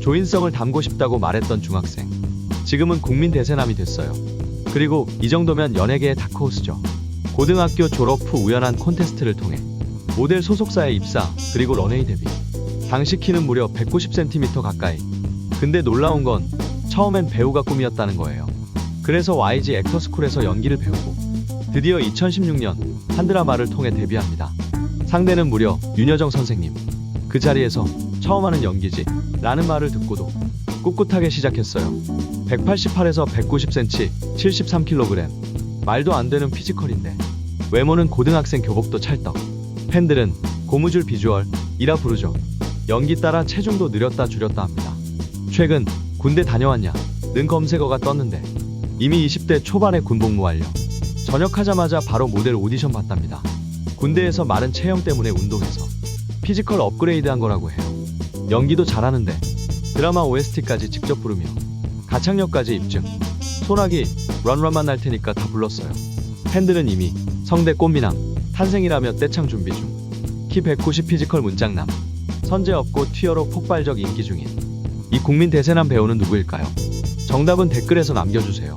조인성을 닮고 싶다고 말했던 중학생. 지금은 국민 대세남이 됐어요. 그리고 이 정도면 연예계의 다크호스죠. 고등학교 졸업 후 우연한 콘테스트를 통해 모델 소속사에 입사, 그리고 런웨이 데뷔. 당시 키는 무려 190cm 가까이. 근데 놀라운 건 처음엔 배우가 꿈이었다는 거예요. 그래서 YG 액터스쿨에서 연기를 배우고 드디어 2016년 한 드라마를 통해 데뷔합니다. 상대는 무려 윤여정 선생님. 그 자리에서 처음 하는 연기지 라는 말을 듣고도 꿋꿋하게 시작했어요. 188에서 190cm, 73kg. 말도 안 되는 피지컬인데 외모는 고등학생 교복도 찰떡. 팬들은 고무줄 비주얼이라 부르죠. 연기 따라 체중도 늘렸다 줄였다 합니다. 최근 군대 다녀왔냐? 는 검색어가 떴는데 이미 20대 초반의 군복무 완료. 전역하자마자 바로 모델 오디션 봤답니다. 군대에서 마른 체형 때문에 운동해서 피지컬 업그레이드 한 거라고 해요. 연기도 잘하는데 드라마 OST까지 직접 부르며 가창력까지 입증. 소나기, 런런만 날 테니까 다 불렀어요. 팬들은 이미 성대 꽃미남, 탄생이라며 떼창 준비 중. 키 190 피지컬 문장남. 선제 없고 튀어로 폭발적 인기 중인 이 국민 대세남 배우는 누구일까요? 정답은 댓글에서 남겨주세요.